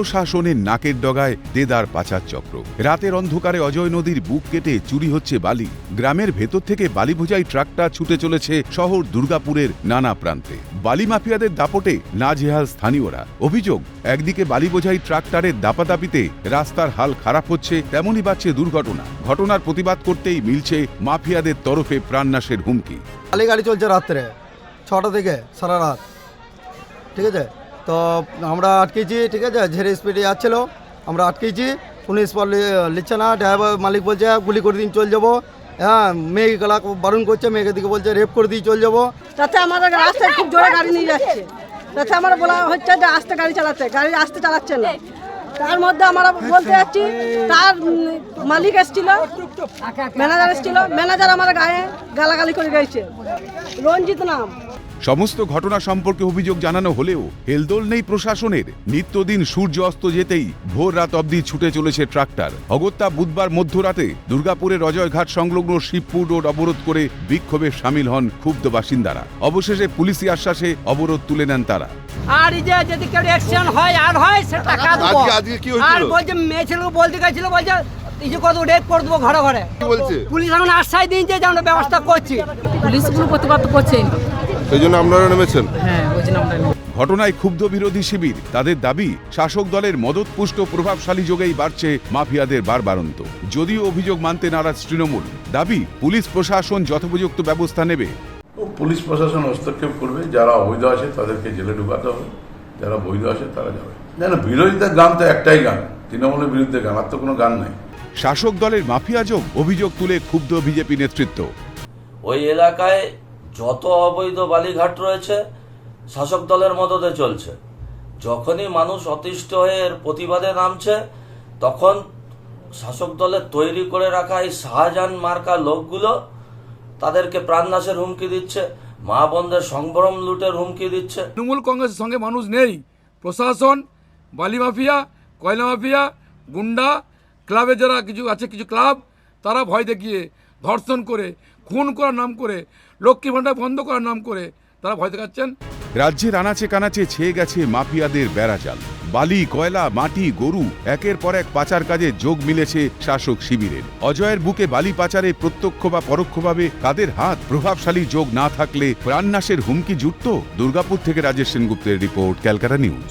প্রশাসনের নাকের ডগায় দেদার পাচার চক্র। রাতের অন্ধকারে অজয় নদীর বুক কেটে চুরি হচ্ছে বালি। গ্রামের ভেতর থেকে বালি বোঝাই ট্রাকটা ছুটে চলেছে শহর দুর্গাপুরের নানা প্রান্তে। বালি মাফিয়াদের দাপটে নাজেহাল স্থানীয়রা। অভিযোগ, একদিকে বালি বোঝাই ট্রাক্টরের দাপাদাপিতে রাস্তার হাল খারাপ হচ্ছে, তেমনই বাড়ছে দুর্ঘটনা। ঘটনার প্রতিবাদ করতেই মিলছে মাফিয়াদের তরফে প্রাণনাশের হুমকি। গাড়ি চলছে রাত্রে, ছটা থেকে সারা রাত। ঠিক আছে? তো আমরা আটকেছি, ঠিক আছে? ঝেড়ে স্পিডে যাচ্ছিল। আমরা আটকেছি। উনি স্পট নিচ্ছে না ড্রাইভার মালিক বলছে, গুলি করে দিন, চল যাব। হ্যাঁ মেয়েকে গলা বারণ করছে, মেয়েকে দিকে বলছে রেপ করে দিয়ে চল যাব। তাতে আমাদের রাস্তায় খুব জোরে গাড়ি নিয়ে যাচ্ছে। তাতে আমার বলা হচ্ছে যে, আস্তে গাড়ি চালাতে গাড়ি আস্তে চালাচ্ছে না। তার মধ্যে আমরা বলতে যাচ্ছি, তার মালিক এসেছিল ম্যানেজার এসেছিল ম্যানেজার আমার গায়ে গালাগালি করে গেছে। রঞ্জিত নাম। সমস্ত ঘটনা সম্পর্কে অভিযোগ জানানো হলেও হেলদোল নেই প্রশাসনের। নিত্যদিন সূর্য অস্ত যেতেই ভোর রাত অবধি ছুটে চলেছে ট্রাক্টর। অগত্যা বুধবার মধ্যরাতে দুর্গাপুরের অজয়ঘাট সংলগ্ন শিবপুর রোড অবরোধ করে বিক্ষোভে সামিল হন ক্ষুব্ধ বাসিন্দারা। অবশেষে পুলিশি আশ্বাসে অবরোধ তুলে নেন তারা। আর এই যে যদি কেউ অ্যাক্সিডেন্ট হয় আর হয় সে টাকা দেবো আজকে- আজকে কি হয়েছিল? আর বলছে মেয়ে ছেলেকে বলতে গেছিল বলছে এই যে কত রেপ করে দেবো ঘরে ঘরে। পুলিশ এখন আশ্বাস দিয়েছে যে আমরা ব্যবস্থা করছি। পুলিশগুলো প্রতিবাদ করছে সেই জন্য আপনারা নেমেছেন। হ্যাঁ ওই জন্য আমরা ঘটনায় ক্ষুব্ধ বিরোধী শিবির। তাদের দাবি শাসক দলের মদতপুষ্ট প্রভাবশালী যোগেই বাড়ছে মাফিয়াদের বারবারন্ত। যদিও অভিযোগ মানতে নারাজ তৃণমূল। দাবি পুলিশ প্রশাসন যথোপযুক্ত ব্যবস্থা নেবে। পুলিশ প্রশাসন হস্তক্ষেপ করবে। যারা অবৈধ আছে তাদেরকে জেলে ঢুকাতে হবে। যারা বৈধ আছে তারা যাবে। না না বিরোধিতার গান তো একটাই গান। তৃণমূলের বিরুদ্ধে গান আর তো কোনো গান নাই। শাসক দলের মাফিয়া যোগ অভিযোগ তুলে ক্ষুব্ধ বিজেপি নেতৃত্ব। ওই এলাকায় যত অবৈধ বালিঘাট রয়েছে, শাসক দলের মদতে চলছে। যখনই মানুষ অতিষ্ঠ হয়ে এর প্রতিবাদে নামছে, তখন শাসক দলের তৈরি করে রাখা এই শাহজাহান মার্কা লোকগুলো তাদেরকে প্রাণনাশের হুমকি দিচ্ছে, মা বোনদের সংভ্রম লুটের হুমকি দিচ্ছে। তৃণমূল কংগ্রেসের সঙ্গে মানুষ নেই। প্রশাসন, বালি মাফিয়া, কয়লা মাফিয়া, গুন্ডা, ক্লাবে যারা কিছু আছে, কিছু ক্লাব, তারা ভয় দেখিয়ে ধর্ষণ করে খুন করার নাম করে, লক্ষ্মী ভাণ্ডার বন্ধ করার নাম করে, তারা ভয় দেখাচ্ছেন। রাজ্যের আনাচে কানাচে ছেয়ে গেছে মাফিয়াদের বেড়াজাল বালি, কয়লা, মাটি, গরু, একের পর এক পাচার কাজে যোগ মিলেছে শাসক শিবিরের। অজয়ের বুকে বালি পাচারে প্রত্যক্ষ বা পরোক্ষভাবে কাদের হাত প্রভাবশালী যোগ না থাকলে প্রাণনাশের হুমকি জুটত? দুর্গাপুর থেকে রাজেশ সেনগুপ্তের রিপোর্ট, ক্যালকাটা নিউজ।